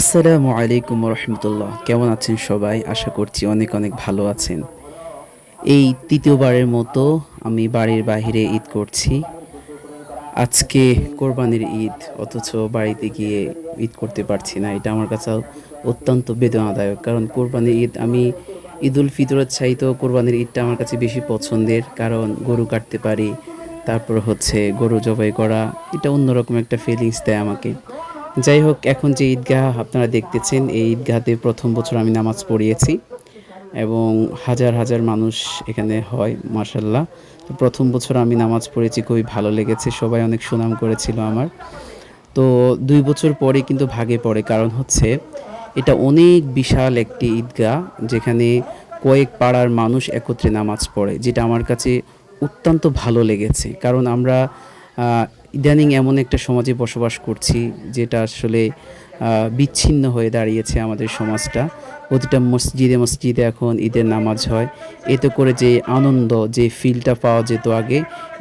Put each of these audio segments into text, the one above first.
আসসালামু আলাইকুম রহমতুল্লাহ কেমন আছেন সবাই? আশা করছি অনেক অনেক ভালো আছেন। এই তৃতীয়বারের মতো আমি বাড়ির বাইরে ঈদ করছি। আজকে কোরবানির ঈদ, অথচ বাড়িতে গিয়ে ঈদ করতে পারছি না। এটা আমার কাছে অত্যন্ত বেদনাদায়ক, কারণ কোরবানির ঈদ, আমি ঈদ উল ফিতরের চাইতেও কোরবানির ঈদটা আমার কাছে বেশি পছন্দের। কারণ গরু কাটতে পারি, তারপর হচ্ছে গরু জবাই করা, এটা অন্যরকম একটা ফিলিংস দেয় আমাকে। যাই হোক এখন যে ঈদগাহ আপনারা দেখতেছেন, এই ঈদগাহতে প্রথম বছর আমি নামাজ পড়িয়েছি এবং হাজার হাজার মানুষ এখানে হয় মার্শাল্লাহ তো প্রথম বছর আমি নামাজ পড়েছি, খুবই ভালো লেগেছে, সবাই অনেক সুনাম করেছিল আমার। তো দুই বছর পরে কিন্তু ভাগে পড়ে, কারণ হচ্ছে এটা অনেক বিশাল একটি ঈদগাহ, যেখানে কয়েক পাড়ার মানুষ একত্রে নামাজ পড়ে, যেটা আমার কাছে অত্যন্ত ভালো লেগেছে। কারণ আমরা ইদানিং এমন একটা সমাজে বসবাস করছি যেটা আসলে বিচ্ছিন্ন হয়ে দাঁড়িয়েছে আমাদের সমাজটা। প্রতিটা মসজিদে মসজিদে এখন ঈদের নামাজ হয়। এতে করে যে আনন্দ, যে ফিলটা পাওয়া যেত আগে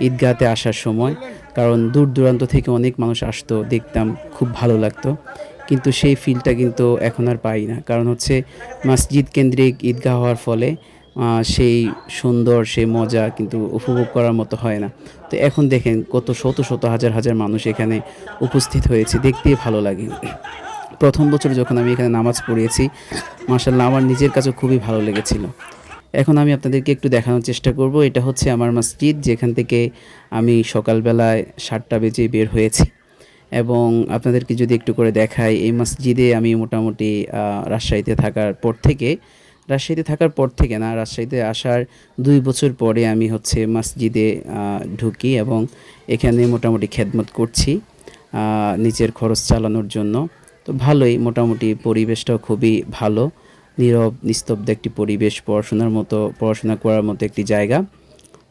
ঈদগাহতে আসার সময়, কারণ দূর দূরান্ত থেকে অনেক মানুষ আসতো, দেখতাম, খুব ভালো লাগতো। কিন্তু সেই ফিলটা কিন্তু এখন আর পাই না। কারণ হচ্ছে, মসজিদ কেন্দ্রিক ঈদগাহ হওয়ার ফলে সেই সুন্দর, সেই মজা কিন্তু উপভোগ করার মতো হয় না। তো এখন দেখেন কত শত শত হাজার হাজার মানুষ এখানে উপস্থিত হয়েছে। দেখতেই ভালো লাগে। প্রথম বছর যখন আমি এখানে নামাজ পড়িয়েছি মার্শাল্লাহ আমার নিজের কাছে খুবই ভালো লেগেছিল। এখন আমি আপনাদেরকে একটু দেখানোর চেষ্টা করব। এটা হচ্ছে আমার মসজিদ, যেখান থেকে আমি সকালবেলায় সাতটা বেজে বের হয়েছি। এবং আপনাদেরকে যদি একটু করে দেখাই, এই মসজিদে আমি মোটামুটি রাজশাহীতে থাকার পর থেকে রাজশাহীতে থাকার পর থেকে না, রাজশাহীতে আসার দুই বছর পরে আমি হচ্ছে মসজিদে ঢুকি এবং এখানে মোটামুটি খেদমত করছি নিজের খরচ চালানোর জন্য। তো ভালোই, মোটামুটি পরিবেশটাও খুবই ভালো, নীরব, নিস্তব্ধ একটি পরিবেশ, পড়াশোনার মতো, পড়াশোনা করার মতো একটি জায়গা।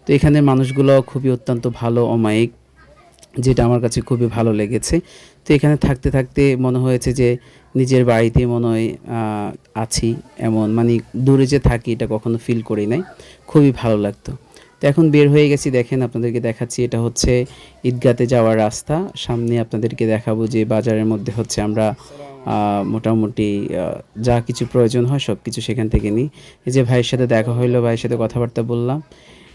তো এখানে মানুষগুলো খুবই অত্যন্ত ভালো, অমায়িক যেটা আমার কাছে খুবই ভালো লেগেছে। তো এখানে থাকতে থাকতে মনে হয়েছে যে নিজের বাড়িতে মনে হয় আছি এমন মানে দূরে যে থাকি এটা কখনো ফিল করি নাই। খুবই ভালো লাগতো। তো এখন বের হয়ে গেছি, দেখেন আপনাদেরকে দেখাচ্ছি, এটা হচ্ছে ঈদগাতে যাওয়ার রাস্তা। সামনে আপনাদেরকে দেখাবো যে বাজারের মধ্যে হচ্ছে আমরা মোটামুটি যা কিছু প্রয়োজন হয় সব কিছু সেখান থেকে নিই। এই যে ভাইয়ের সাথে দেখা হইল, ভাইয়ের সাথে কথাবার্তা বললাম।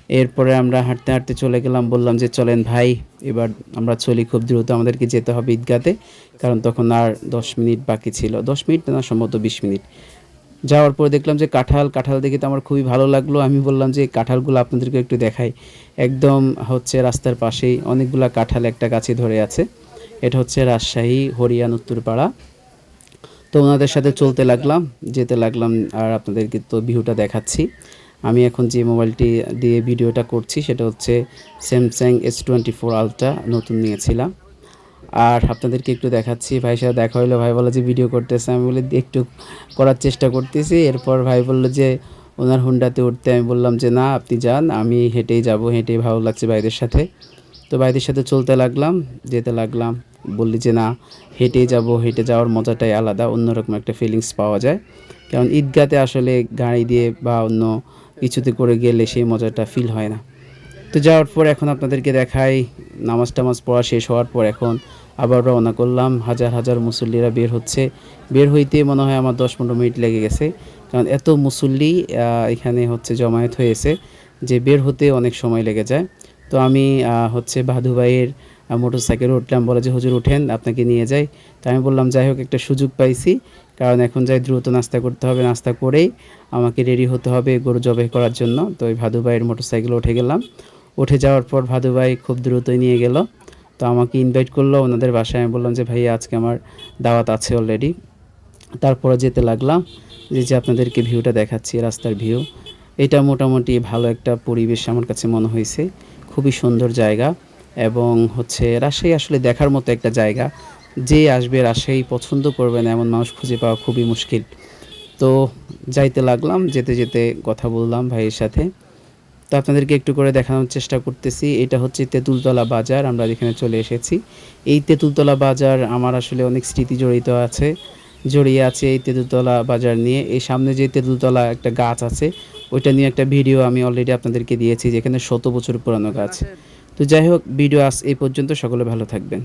এরপরে আমরা হাঁটতে হাঁটতে চলে গেলাম, বললাম যে চলেন ভাই, এবার আমরা চলি খুব দ্রুত, আমাদেরকে যেতে হবে ঈদগাতে, কারণ তখন আর দশ মিনিট বাকি ছিল। দশ মিনিট না, সম্ভবত বিশ মিনিট। যাওয়ার পরে দেখলাম যে কাঁঠাল কাঁঠাল দেখে তো আমার খুবই ভালো লাগল। আমি বললাম যে কাঁঠালগুলো আপনাদেরকে একটু দেখাই। একদম হচ্ছে রাস্তার পাশেই অনেকগুলা কাঁঠাল একটা গাছে ধরে আছে। এটা হচ্ছে রাজশাহী হরিয়ান উত্তরপাড়া। তো ওনাদের সাথে চলতে লাগলাম, যেতে লাগলাম, আর আপনাদেরকে তো ভিউটা দেখাচ্ছি। আমি এখন যে মোবাইলটি দিয়ে ভিডিওটা করছি, সেটা হচ্ছে Samsung S twenty four ultra নতুন নিয়েছিলাম। আর আপনাদেরকে একটু দেখাচ্ছি, ভাইয়ের সাথে দেখা হলো ভাই বলে যে ভিডিও করতেছে, আমি বলে একটু করার চেষ্টা করতেছি, এরপর ভাই বলল যে ওনার হুন্ডাতে উঠতে, আমি বললাম যে না, আপনি যান, আমি হেঁটেই যাব, হেঁটেই ভালো লাগছে ভাইদের সাথে। তো ভাইদের সাথে চলতে লাগলাম, যেতে লাগলাম, বললি যে না হেঁটে যাব, হেঁটে যাওয়ার মজাটাই আলাদা, অন্যরকম একটা ফিলিংস পাওয়া যায়। কারণ ঈদগাতে আসলে গাড়ি দিয়ে বা অন্য কিছুতে করে গেলে সেই মজাটা ফিল হয় না। তো যাওয়ার পর এখন আপনাদেরকে দেখাই, নামাজ টামাজ পড়া শেষ হওয়ার পর এখন আবার রওনা করলাম। হাজার হাজার মুসল্লিরা বের হচ্ছে। বের হইতে মনে হয় আমার দশ পনেরো মিনিট লেগে গেছে। কারণ এত মুসল্লি এখানে হচ্ছে জমায়েত হয়েছে যে বের হতে অনেক সময় লেগে যায়। তো আমি হচ্ছে বাধু ভাইয়ের মোটর সাইকেলে উঠলাম। বলে যে, হুজুর, উঠেন, আপনাকে নিয়ে যাই। তো আমি বললাম, যাই হোক, একটা সুযোগ পাইছি। কারণ এখন যাই দ্রুত নাস্তা করতে হবে, নাস্তা করেই আমাকে রেডি হতে হবে গরু জবাই করার জন্য। তো ওই ভাদু ভাইয়ের মোটর সাইকেলে উঠে গেলাম। উঠে যাওয়ার পর ভাদু ভাই খুব দ্রুতই নিয়ে গেল। তো আমাকে ইনভাইট করল, ওনাদের বাসায় আমি বললাম যে ভাই আজকে আমার দাওয়াত আছে অলরেডি তারপরে যেতে লাগলাম, যে যে, আপনাদেরকে ভিউটা দেখাচ্ছি, রাস্তার ভিউ এটা মোটামুটি ভালো একটা পরিবেশ আমার কাছে মনে হয়েছে। খুবই সুন্দর জায়গা এবং হচ্ছে রাজশাহী আসলে দেখার মতো একটা জায়গা। যে আসবে রাজশাহী পছন্দ করবে না, এমন মানুষ খুঁজে পাওয়া খুবই মুশকিল। তো যাইতে লাগলাম, যেতে যেতে কথা বললাম ভাইয়ের সাথে। তো আপনাদেরকে একটু করে দেখানোর চেষ্টা করতেছি, এটা হচ্ছে তেঁতুলতলা বাজার, আমরা এখানে চলে এসেছি। এই তেঁতুলতলা বাজার আমার আসলে অনেক স্মৃতি জড়িত আছে, জড়িয়ে আছে এই তেঁতুলতলা বাজার নিয়ে। এই সামনে যে তেঁতুলতলা একটা গাছ আছে, ওইটা নিয়ে একটা ভিডিও আমি অলরেডি আপনাদেরকে দিয়েছি, যেখানে শত বছর পুরানো গাছ। তো যাই হোক, ভিডিও আস এই পর্যন্ত, সকলে ভালো থাকবেন।